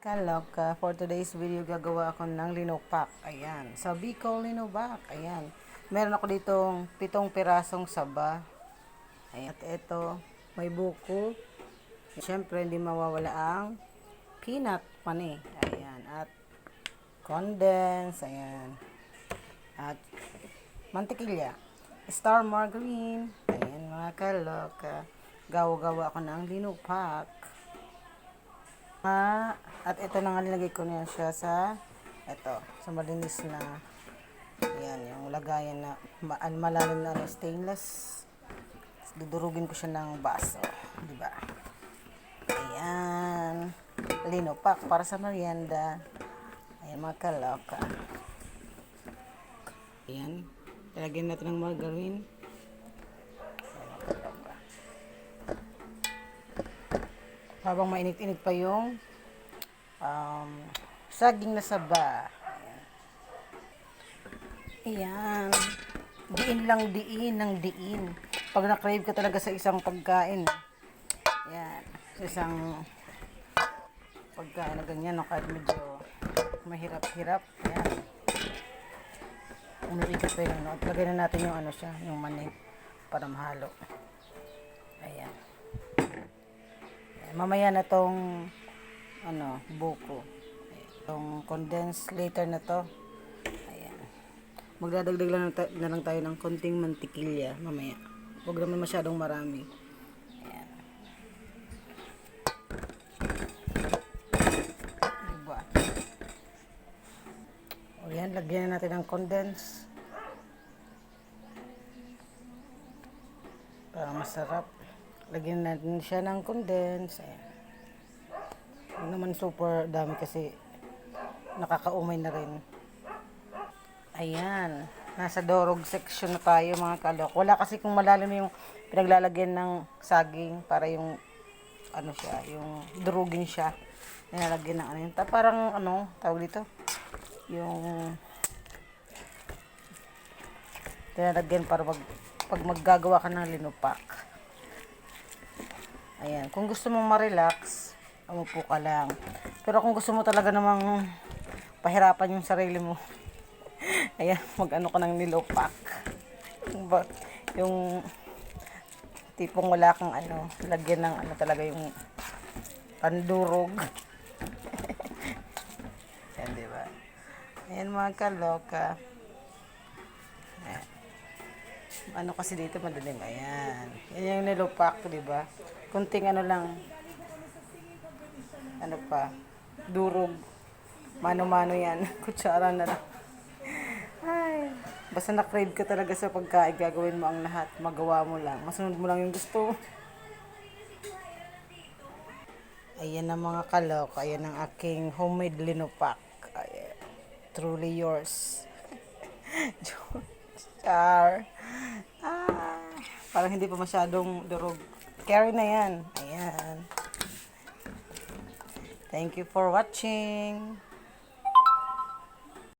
Kaloka, for today's video gagawa ako ng linopak. Ayan. Sa Bicol Linopak. Ayan. Meron ako ditong pitong pirasong saba. Ayan. At ito, may buko. Siyempre, hindi mawawala ang peanut pani. Ayan. At condense. Ayan. At mantikilya. Star margarine. Ayan mga kaloka. Gawa-gawa ako ng linopak. Ah, at ito na nga nilagay ko niya siya sa ito, sa malinis na yan, yung lagayan na ma malalim na ano, stainless. Dudurugin ko siya ng baso, di ba? Ayan. Lino pack para sa merienda. Ayan mga kaloka. Ayan. Lagyan natin ng margarine. Habang mainit-init pa yung um, saging na saba. Ayan. Diin lang diin ng diin. Pag na-crave ka talaga sa isang pagkain. Ayan. Sa isang pagkain na ganyan, no, kahit medyo mahirap-hirap. Ayan. Umiikot pa yun, no? At lagyan na natin yung ano siya, yung mani para mahalo. Ayan. Mamaya na tong ano, buko. Itong condensed later na to. Ayan. Magdadagdag lang na lang tayo ng konting mantikilya mamaya. Huwag naman masyadong marami. Ayan. Diba? O yan, lagyan na natin ng condense. Para masarap. Lagyan natin siya ng condense. Ayan. Naman super dami kasi nakakaumay na rin. Ayan. Nasa dorog section na tayo mga kalok. Wala kasi kung malalim yung pinaglalagyan ng saging para yung ano siya, yung durugin siya. Nilalagyan ng ano yun. Ta- Parang ano, tawag dito? Yung tinalagyan para pag, pag maggagawa ka ng linupak. Ayan. Kung gusto mong ma-relax, umupo ka lang. Pero kung gusto mo talaga namang pahirapan yung sarili mo, ayan, mag-ano ka ng nilupak. Yung ba- Yung tipong wala kang ano, lagyan ng ano talaga yung pandurog. Ayan, di ba? Ayan mga kaloka. Ayan. Ano kasi dito madaling, ayan. Yan yung nilupak, di ba? Kunting ano lang, ano pa, durog. Mano-mano yan. Kutsara na lang. Ay, basta na-crave ka talaga sa pagkain, gagawin mo ang lahat. Magawa mo lang. Masunod mo lang yung gusto. Ayan ang mga kalok. Ayan ang aking homemade linupak. Ayan. Truly yours. Char. Parang hindi pa masyadong durog. Carry na yan. Ayan. Thank you for watching.